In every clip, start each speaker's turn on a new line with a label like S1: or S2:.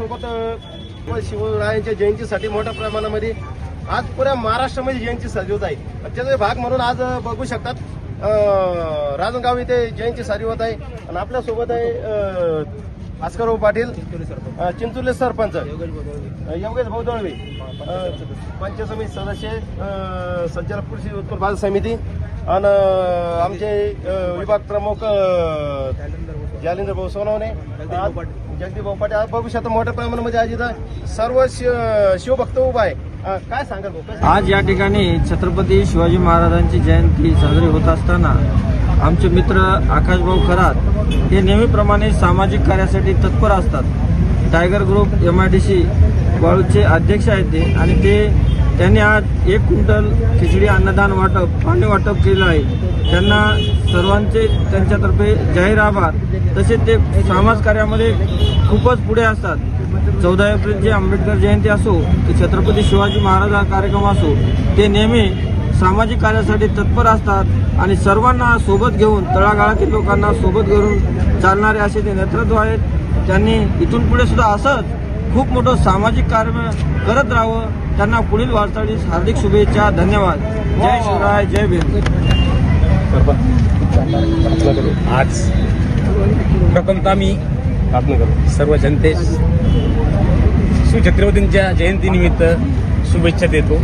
S1: सोबत शिवरायांच्या जयंतीसाठी मोठ्या प्रमाणामध्ये आज पुऱ्या महाराष्ट्रामध्ये जयंती साजरी होत आहे. त्याचा भाग म्हणून आज बघू शकतात राजनगाव इथे जयंती साजरी होत आहे. आणि आपल्यासोबत आहे अ, भास्करराव पाटील चिंचुले सरपंच योगेश भाऊ दळवे समिती सदस्य संचालक कृषी उत्पन्न बाजार समिती आणि आमचे विभाग प्रमुख अ, जालिंदर भाऊ सोनवणे आज जगदीप भाऊ पाटील मोठ्या प्रमाणामध्ये म्हणजे आज इथं सर्व शिव शिवभक्त उभा आहे. काय सांगत
S2: आज या ठिकाणी छत्रपती शिवाजी महाराजांची जयंती साजरी होत असताना आमचे मित्र आकाशभाऊ खरात हे नेहमीप्रमाणे सामाजिक कार्यासाठी तत्पर असतात. Tiger group M I D C वाळूचे अध्यक्ष आहेत ते आणि ते त्यांनी आज एक क्विंटल खिचडी अन्नदान वाटप पाणी वाटप केलं आहे. त्यांना सर्वांचे त्यांच्यातर्फे जाहीर आभार. तसेच ते समाज कार्यामध्ये खूपच पुढे असतात. चौदा एप्रिलची आंबेडकर जयंती असो की छत्रपती शिवाजी महाराज हा कार्यक्रम असो ते नेहमी सामाजिक कार्यासाठी तत्पर असतात आणि सर्वांना सोबत घेऊन तळागाळातील लोकांना सोबत घेऊन चालणारे असे ते नेतृत्व आहेत. त्यांनी इथून पुढे सुद्धा असंच खूप मोठं सामाजिक कार्य करत राहावं. त्यांना पुढील वाटचालीस हार्दिक शुभेच्छा धन्यवाद. जय शिवराय जय भीम.
S3: आज प्रथमतः मी सर्व जनतेस शिवछत्रपतींच्या जयंतीनिमित्त शुभेच्छा देतो.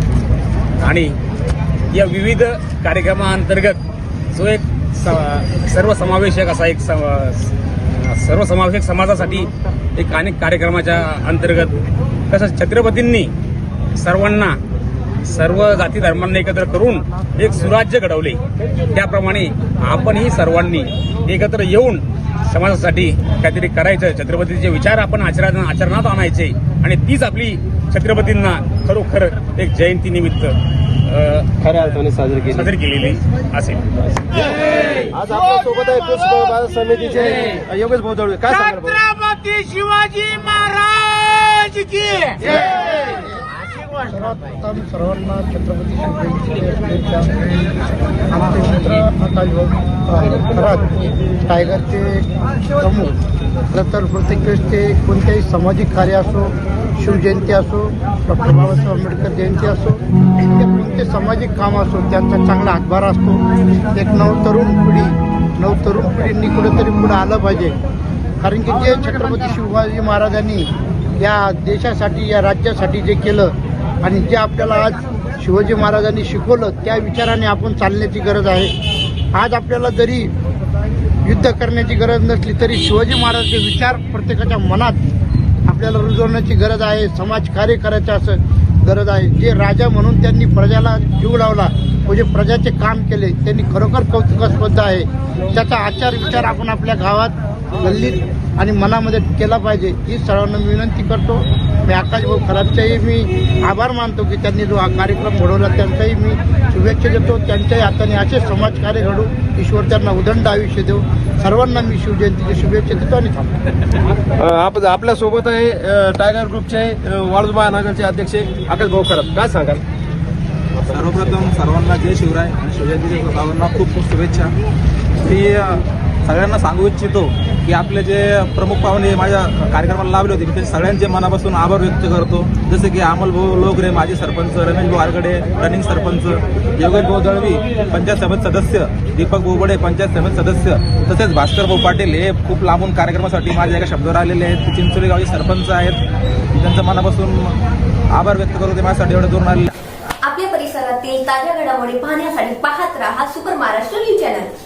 S3: आणि या विविध कार्यक्रमाअंतर्गत जो एक स- सर्वसमावेशक असा एक सर्वसमावेशक समाजासाठी एक अनेक कार्यक्रमाच्या अंतर्गत तसंच छत्रपतींनी सर्वांना सर्व जाती धर्मांना एकत्र करून एक सुराज्य घडवले. त्याप्रमाणे आपणही सर्वांनी एकत्र येऊन समाजासाठी काहीतरी करायचं. छत्रपतीचे विचार आपण आचरण आचरणात आणायचे आणि तीच आपली छत्रपतींना खरोखर एक जयंती निमित्त
S1: खऱ्या अर्थाने साजरी केली.
S3: साजरी केलेली असेल
S1: आज आहे कृषी उत्पन्न बाजार समितीचे योगेश भाऊ काय सांगाल भाऊ?
S4: सर्वप्रथम सर्वांना छत्रपती शिवजयंतीच्या आमचे मित्र आकाश खरात टायगरचे प्रमुख तर प्रत्येक वेळेस ते कोणत्याही सामाजिक कार्य असो शिवजयंती असो डॉक्टर बाबासाहेब आंबेडकर जयंती असो ते कोणते सामाजिक काम असो त्यांचा चांगला हातभार असतो एक नवतरुण पिढी नवतरुण पिढींनी कुठेतरी पुढे आलं पाहिजे कारण की जे छत्रपती शिवाजी महाराजांनी या देशासाठी या राज्यासाठी जे केलं आणि जे आपल्याला आज शिवाजी महाराजांनी शिकवलं त्या विचाराने आपण चालण्याची गरज आहे. आज आपल्याला जरी युद्ध करण्याची गरज नसली तरी शिवाजी महाराजांचे विचार प्रत्येकाच्या मनात आपल्याला रुजवण्याची गरज आहे समाजकार्य करायचं असं गरज आहे. जे राजा म्हणून त्यांनी प्रजाला जीव लावला म्हणजे प्रजाचे काम केले त्यांनी खरोखर कौतुकास्पद आहे. त्याचा आचार विचार आपण आपल्या गावात गल्लीत आणि मनामध्ये केला पाहिजे. ही सर्वांना मी विनंती करतो. मी आकाश भाऊ खराबच्याही मी आभार मानतो की त्यांनी जो हा कार्यक्रम घडवला त्यांचाही मी शुभेच्छा देतो. त्यांच्याही हाताने असे समाजकार्य घडू ईश्वर त्यांना उदंड आयुष्य देऊ. सर्वांना मी शिवजयंतीची शुभेच्छा देतो आणि थांबतो.
S1: आप आपल्यासोबत आहे टायगर ग्रुपचे वाळूज महानगरचे अध्यक्ष आकाश भाऊ खरात. काय सांगाल?
S5: सर्वप्रथम सर्वांना जय शिवराय आणि शिवजयंतीच्या सर्वांना खूप खूप शुभेच्छा. मी
S6: सगळ्यांना सांगू इच्छितो की आपले जे प्रमुख पाहुणे माझ्या कार्यक्रमाला लाभले होते मी सगळ्यांचे मनापासून आभार व्यक्त करतो. जसे की अमोल भाऊ लोकरे माजी सरपंच रमेश भाऊ आरगडे रनिंग सरपंच योगेश भाऊ दळवी पंचायत समिती सदस्य दीपक बोबडे पंचायत समिती सदस्य तसेच भास्कर भाऊ पाटील हे खूप लांबून कार्यक्रमासाठी माझ्या एका शब्दावर आलेले आहेत. ते चिंचोली गावचे सरपंच आहेत. त्यांचं मनापासून आभार व्यक्त करू ते माझ्यासाठी एवढं दूर आलेले
S7: आपल्या परिसरातील ताज्या घडामोडी पाहण्यासाठी पाहत राहा सुपर महाराष्ट्र न्यूज चॅनल.